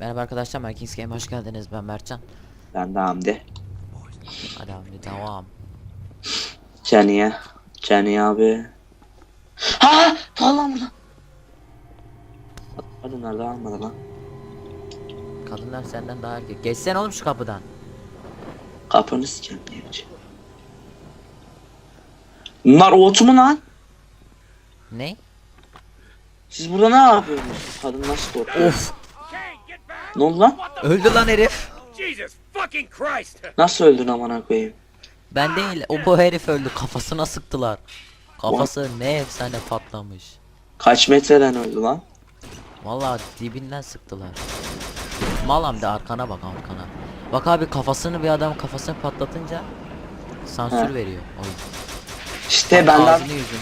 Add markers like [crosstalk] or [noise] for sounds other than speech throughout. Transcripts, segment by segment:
Merhaba arkadaşlar, Merkings Game hoş geldiniz. Ben Mertcan. Ben de Hamdi. Hadi Hamdi devam. Caniye. Caniye abi. Ha! Falan burada. Kadınlar da almadı lan. Kadınlar senden daha erkek. Geçsene oğlum şu kapıdan. Kapını sikeyim diye. Bunlar otu mu lan? Ne? Siz burada ne yapıyorsunuz? Kadın nasıl korkuyor? Of! Ne oldu lan? Öldü lan herif. Nasıl öldün amına koyayım? Ben değil, o bu herif öldü. Kafasına sıktılar. Kafası ne efsane patlamış. Kaç metreden öldü lan? Vallahi dibinden sıktılar. Mal Hamdi arkana bak arkana. Bak abi kafasını bir adam kafasını patlatınca sansür He. veriyor oyun. İşte benden Ağzını yüzünü.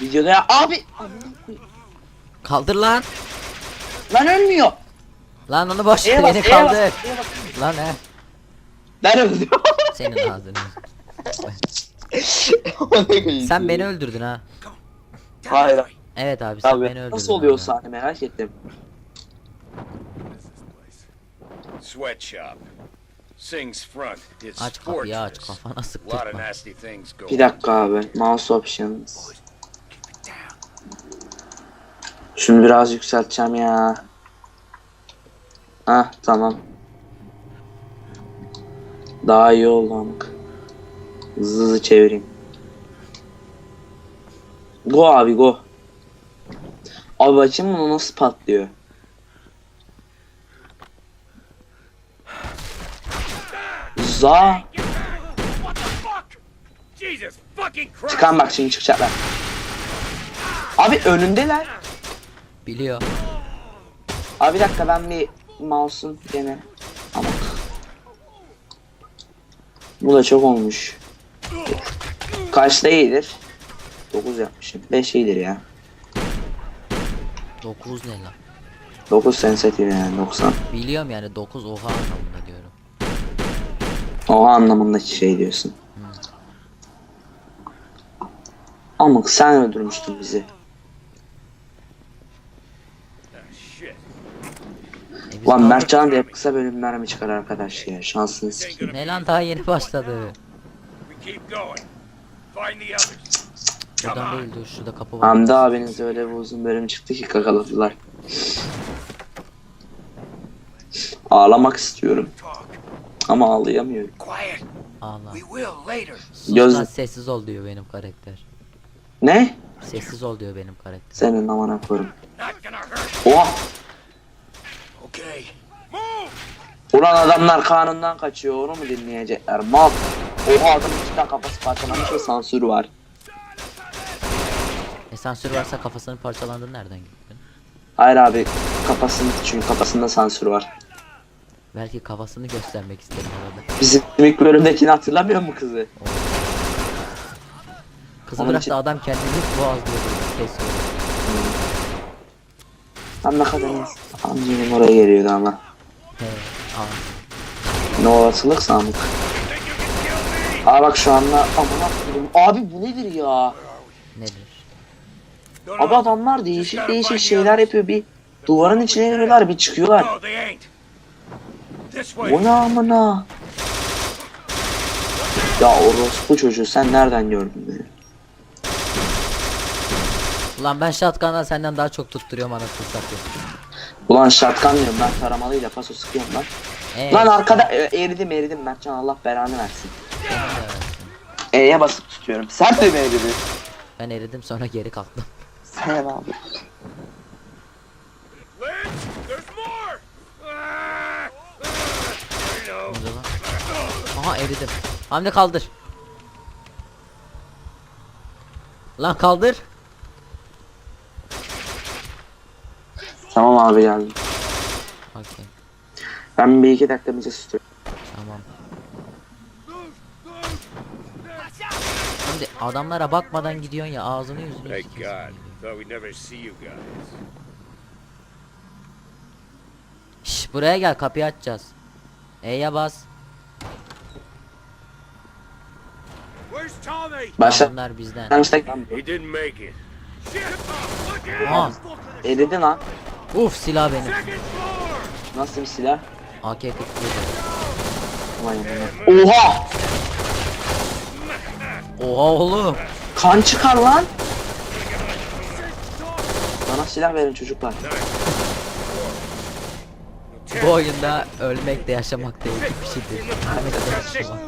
videoda ya abi. Kaldır lan. Lan ölmüyor. Lan onu boş ver beni kaldır. Lan he. Ben öldüm. Senin ağzını. [laughs] Sen beni öldürdün ha. Hayır. Evet abi sen Abi beni öldürdün. nasıl oluyor o sahne merak ettim. Sweatshop. Sing's front. Aç kapıyı aç kafana sıktırma. Bir dakika abi. Mouse options. Şunu biraz yükselteceğim ya. Hah tamam. Daha iyi oldu amk. Hızlı hızlı çevireyim. Go abi go. Abi bakayım bunu nasıl patlıyor. Za. Çıkan bak şimdi çıkacaklar. Abi önündeler. Biliyor. Abi bir dakika ben bir mouse'un gene ama bu da çok olmuş. Kaçta iyidir? 9 yapmışım. 5 iyidir ya. 9 ne lan? 9 sensitif yani 90. Biliyorum yani 9 oha anlamında diyorum. O anlamındaki şey diyorsun. Ama sen öldürmüştün bizi. Ah, shit. E kaldık. Mertcan da hep kısa bölümler mi çıkar arkadaş ya? Şansını sikeyim. Ne lan daha yeni başladı. Buradan değil dur şurada kapı var. Hamdi abiniz öyle bir uzun bölüm çıktı ki kakaladılar. Ağlamak istiyorum. Ama ağlayamıyorum. Will later. Sus Göz- lan sessiz ol diyor benim karakter. Ne? Sessiz ol diyor benim karakter. Senin gonna hurt. Oha! Ulan adamlar kanundan kaçıyor onu mu dinleyecekler? Mal! Oha adamın cidden kafası parçalanmış ve sansür var. E sansür varsa kafasının parçalandığını nereden gördün? Hayır abi kafasında çünkü kafasında sansür var. Belki kafasını göstermek istedim orada. Bizim ilk bölümdekini hatırlamıyor mu kızı? Kızı Onun bırak için- da adam kendini boğazlıyordu. Kesiyor. Lan ne kadar oraya geliyordu ama. Ne olasılık sandık. Aa bak şu anda amına koydum. Abi bu nedir ya? Nedir? Abi adamlar değişik değişik şeyler yapıyor. Bir duvarın içine giriyorlar bir çıkıyorlar. Bu ne amına? Ya orospu çocuğu sen nereden gördün beni? Ulan ben shotgun'dan senden daha çok tutturuyorum anasını satayım. Ulan şatkan diyorum ben taramalıyla paso sıkıyorum lan. Ee, Lan arkada e, eridim eridim Mertcan Allah belanı versin. E'ye basıp tutuyorum. Sen de mi eridin? ben eridim sonra geri kalktım. [laughs] Sen abi. Ne lan? Aha eridim. Hamdi kaldır. Lan kaldır. Tamam abi geldim. Okey. Ben bir iki dakika bize tutuyorum. Tamam. Şimdi adamlara bakmadan gidiyorsun ya ağzını yüzünü Thank sikiyorsun God. gibi. Thought we'd never see you guys. Şş, buraya gel kapıyı açacağız. E'ye bas. Where's Tommy? Başla. Bunlar bizden. Ben işte He didn't make it. Shit! Look out! Eridi lan. Uf silah benim. Nasıl bir silah? AK-47. Vay. Oha! Oha oğlum. Kan çıkar lan. Bana silah verin çocuklar. Bu oyunda ölmek de yaşamak da iki. Ölmek de yaşamak.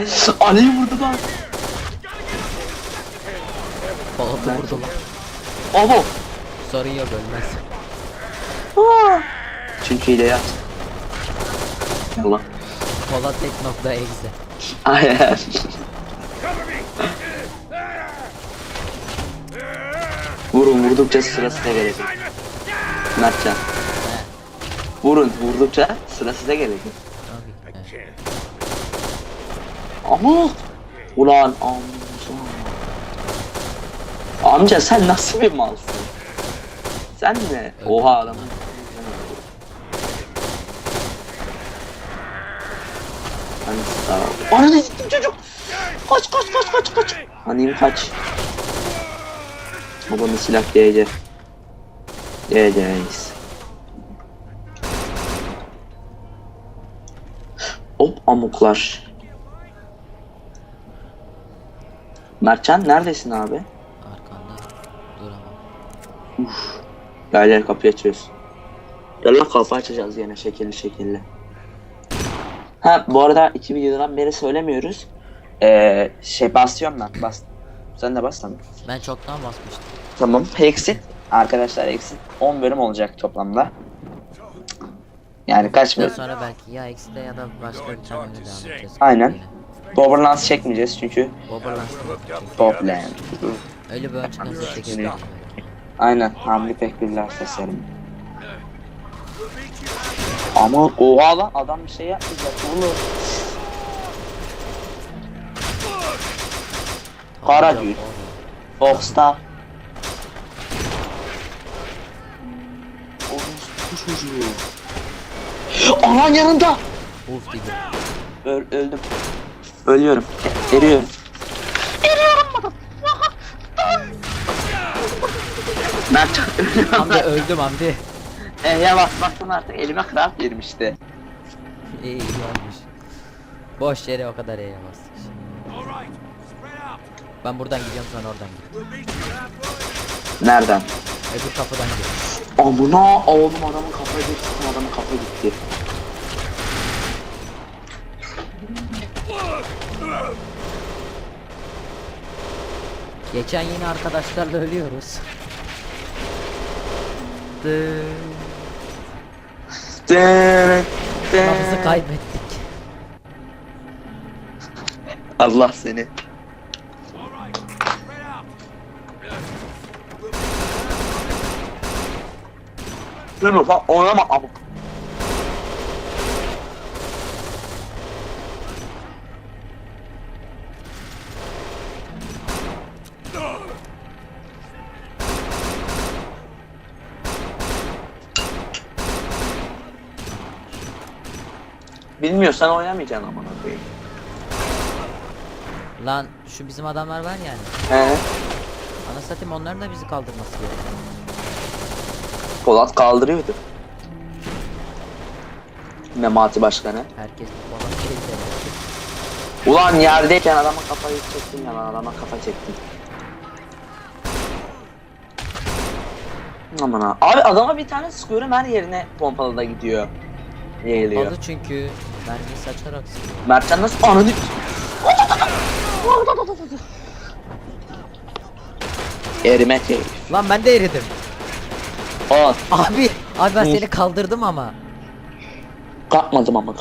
Nice. Ali'yi vurdu lan. Polat'ı vurdu lan. Abo. Sorun yok ölmez. Çünkü hile yap. Allah. Polat tek nokta exe. Aynen. Cover me. Vurun vurdukça sıra size gelecek. Mertcan. Vurun vurdukça sıra size gelecek. Ama ulan amca. Amca sen nasıl bir malsın? Sen ne? Oha adam. Hani. Ananı gittim çocuk. Kaç kaç kaç kaç kaç. Hani kaç. Babanın silah DC. DC'yiz. Hop amuklar. Mertcan neredesin abi? Arkanda duramam. Gel gel kapıyı açıyoruz. Gel lan kapı açacağız yine şekilli şekilli. Ha bu arada iki videodan beri söylemiyoruz. Ee, şey basıyorum ben bas. Sen de bas tamam. Ben çoktan basmıştım. Tamam. Exit. Arkadaşlar exit 10 bölüm olacak toplamda. Yani kaç bölüm? sonra belki ya X'de ya da başka bir tane de devam edeceğiz. Aynen. Borderlands çekmeyeceğiz çünkü Borderlands. problem. Öyle bir çıkarsa çekeriz. Aynen. Hamdi pek birler tasarım. Ama oha lan adam bir şey yapmayacak oğlum. Kara gül. Fox'ta. Orospu çocuğu. Anan yanında. Öl, öldüm. Ölüyorum. Eriyorum Hamdi öldüm Hamdi. E'ye basmaktan artık elime craft girmişti. İyi iyi olmuş. Boş yere o kadar E'ye bastık. şimdi. Ben buradan gidiyorum sen oradan git. Nereden? Öbür kapıdan git. Amına oğlum adamın kafayı gitti. Adamın kafayı gitti. Geçen yine arkadaşlarla ölüyoruz. Nabzı kaybettik. Allah seni. Dur? Bak oynama ama. Bilmiyorsan oynamayacaksın amına koyayım. Lan şu bizim adamlar var yani. He. Ana satayım onların da bizi kaldırması gerekiyor. Polat kaldırıyordu. Memati Başkanı. Herkes şey der. Ulan yerdeyken adama kafayı çektim ya lan adama kafa çektim. Aman ha. Abi adama bir tane sıkıyorum her yerine pompalı da gidiyor. Yayılıyor. Adı çünkü mermi saçarak sıkıyor. Mertcan nasıl ananı... Erimek herif. Lan ben de eridim. Aa, Abi, abi ben Hı. seni kaldırdım ama. kalkmadım ama.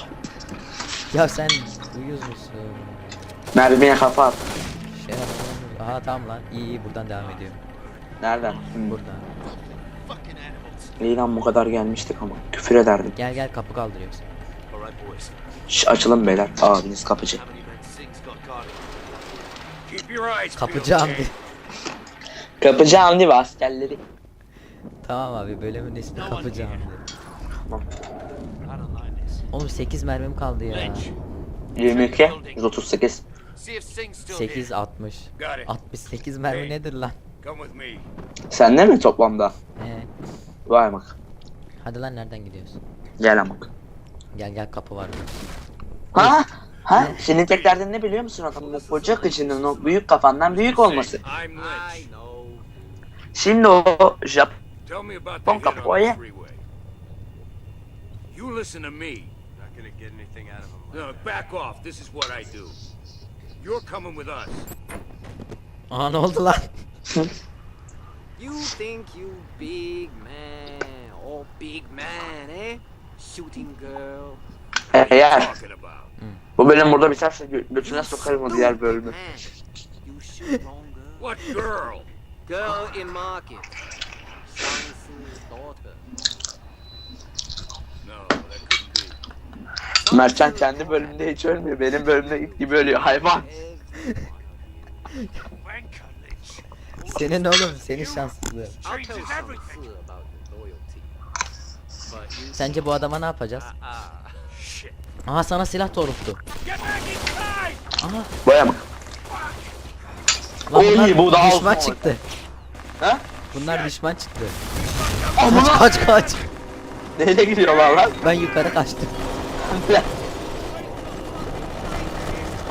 Ya sen uyuz musun? Mermiye kafa at. Şey. Aha tamam lan. İyi iyi buradan devam ediyor. Nereden? Hı. Buradan. İyi lan bu kadar gelmiştik ama. Küfür ederdim. Gel gel kapı kaldırıyorsun. Şş, açılın beyler. Abiniz kapıcı. Kapıcı Hamdi. Kapıcı Hamdi ve askerleri. tamam abi bölümün ismi kapıcı Hamdi. Tamam. Oğlum 8 mermim kaldı ya. 22, 138. See if Sing's still 8 60. Got it. 68 mermi nedir lan? Me. Sende mi toplamda? He. Vay bak. Hadi lan nereden gidiyorsun? Gel amık. Gel gel kapı var. Ha? Ha? Senin tek derdin ne biliyor musun adamın o koca kıçının o büyük kafandan büyük olması. Şimdi o Jap Tell me about the Bon hit on capoye. the freeway. You listen to me. Not gonna get anything out of him. No, back off. This is what I do. You're coming with us. Aha ne oldu lan? [laughs] You think you big man, oh big man, eh? Shooting girl. eğer about. bu bölüm burada biterse gö götüne sokarım o diğer bölümü. What girl? Girl in market. Sonson's daughter. No, that couldn't be. Mertcan kendi bölümünde hiç ölmüyor. Benim bölümde ilk gibi ölüyor hayvan. Senin oğlum senin şanssızlığın. Sence bu adama ne yapacağız? ah. Aha sana silah doğrulttu. Aha. Baya bak. Lan Oy, bunlar bu daha düşman olsun çıktı. Ha? Bunlar düşman çıktı. Amına Kaç kaç. neyle gidiyorlar lan? Ben yukarı kaçtım. [laughs]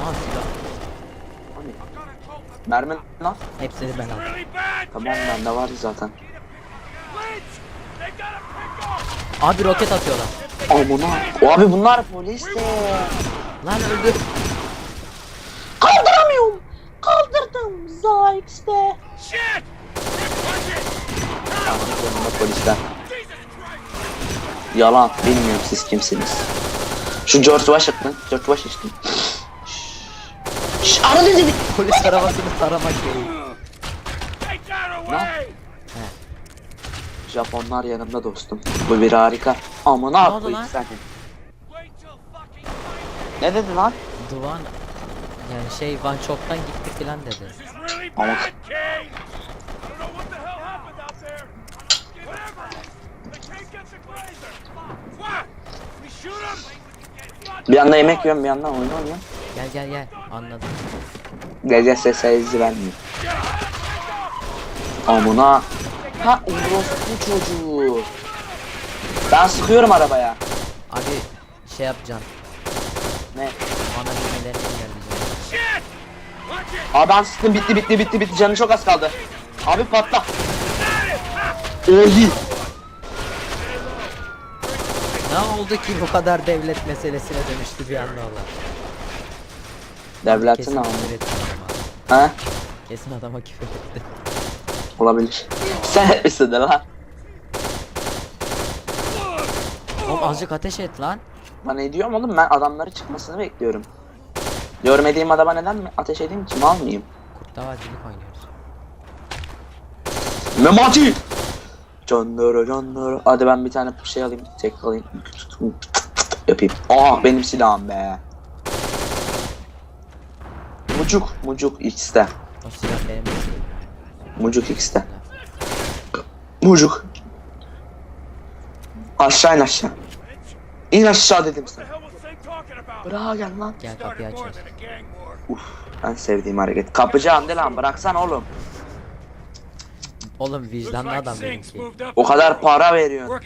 Aha silah. Mermi lan. Hepsini ben aldım. Tamam bende vardı zaten. Abi roket atıyorlar. Amına. Abi bunlar polis de. Lan öldü. Kaldıramıyorum. Kaldırdım Zayx'te. Shit! Yanımda polisler. Yalan. Bilmiyorum siz kimsiniz. Şu George Washington. George Washington. Şşş ara dedi. Polis arabasını taramak that away! Japonlar yanımda dostum. Bu bir harika. Amına Ne oldu lan? seni. Fucking Ne dedi lan? Duvan yani şey Van Chok'tan gitti filan dedi. Ama-? Bir yandan yemek yiyorum bir yandan oyun oynuyorum. Gel gel gel anladım. Gece ses sayısı vermiyor. Amına. Ha orospu çocuğu. Ben sıkıyorum arabaya. Abi şey yapacaksın. Ne? Bana bilmelerini it! Abi ben sıktım bitti bitti bitti bitti canı çok az kaldı. Abi patla. Oy. Ne oldu ki bu kadar devlet meselesine dönüştü bir anda Allah. Devletin adama. Ha? Kesin adama küfür etti. Olabilir. Sen etmişsin de lan. Oğlum azıcık ateş et lan. Ben ne diyorum oğlum ben adamları çıkmasını bekliyorum. Görmediğim adama neden mi ateş edeyim ki mal mıyım? Kurtlavacılık oynuyoruz. Memati! Canları canları. Hadi ben bir tane şey alayım. Tek alayım. Yapayım. Aa benim silahım be. Mucuk. Mucuk X'te. O silah benim. Mucuk X'te. Mucuk. Aşağı in aşağı. İn aşağı dedim sana. Bırak gel lan. Gel kapıyı açıyoruz. Uf. En sevdiğim hareket. Kapıcı Hamdi lan bıraksan oğlum. Oğlum vicdanlı adam benimki. O kadar para veriyorsun.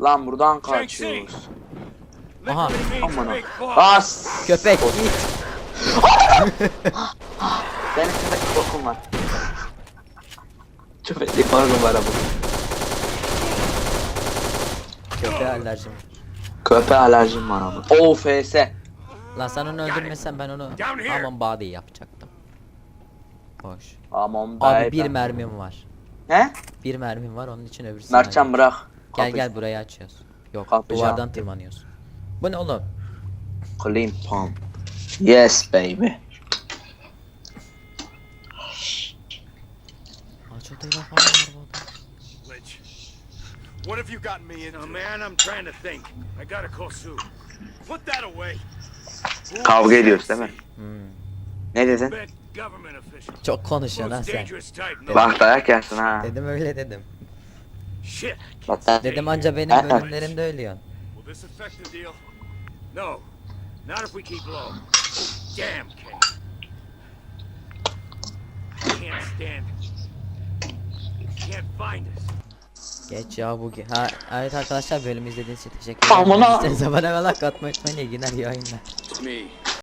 Lan buradan kaçıyoruz. Aha. Boss. As. Köpek git. Korkum var. Köpeklik korkum var bu. Köpeğe alerjim. Köpeğe alerjim var abi. Oo FS. Lan sen onu öldürmesen ben onu aman body yapacaktım. Boş. Aman Abi bir mermim var. He? Bir mermim var onun için öbürsünü Mertcan bırak. Gel Kapı- gel burayı açıyoruz. Yok Kapıcı duvardan tırmanıyoruz. Bu ne oğlum? Clean palm. Yes baby. Açıl telefon var burada. Lynch. What have you gotten me into? Man, I'm trying to think. I gotta call Sue. Put that away. Kavga ediyoruz değil mi? Hmm. Ne dedin? Çok konuşuyorsun ha sen. Bak dayak yersin ha. Dedim öyle dedim. Dedim anca benim bölümlerimde ölüyorsun. No. Not if we keep low. Damn, Kane. I can't stand it. You can't find us. Geç ya bu ge- ha, evet arkadaşlar bölümü izlediğiniz için teşekkür ederim. Amına- İsterseniz abone ve like atmayı unutmayın. İyi günler iyi yayınlar.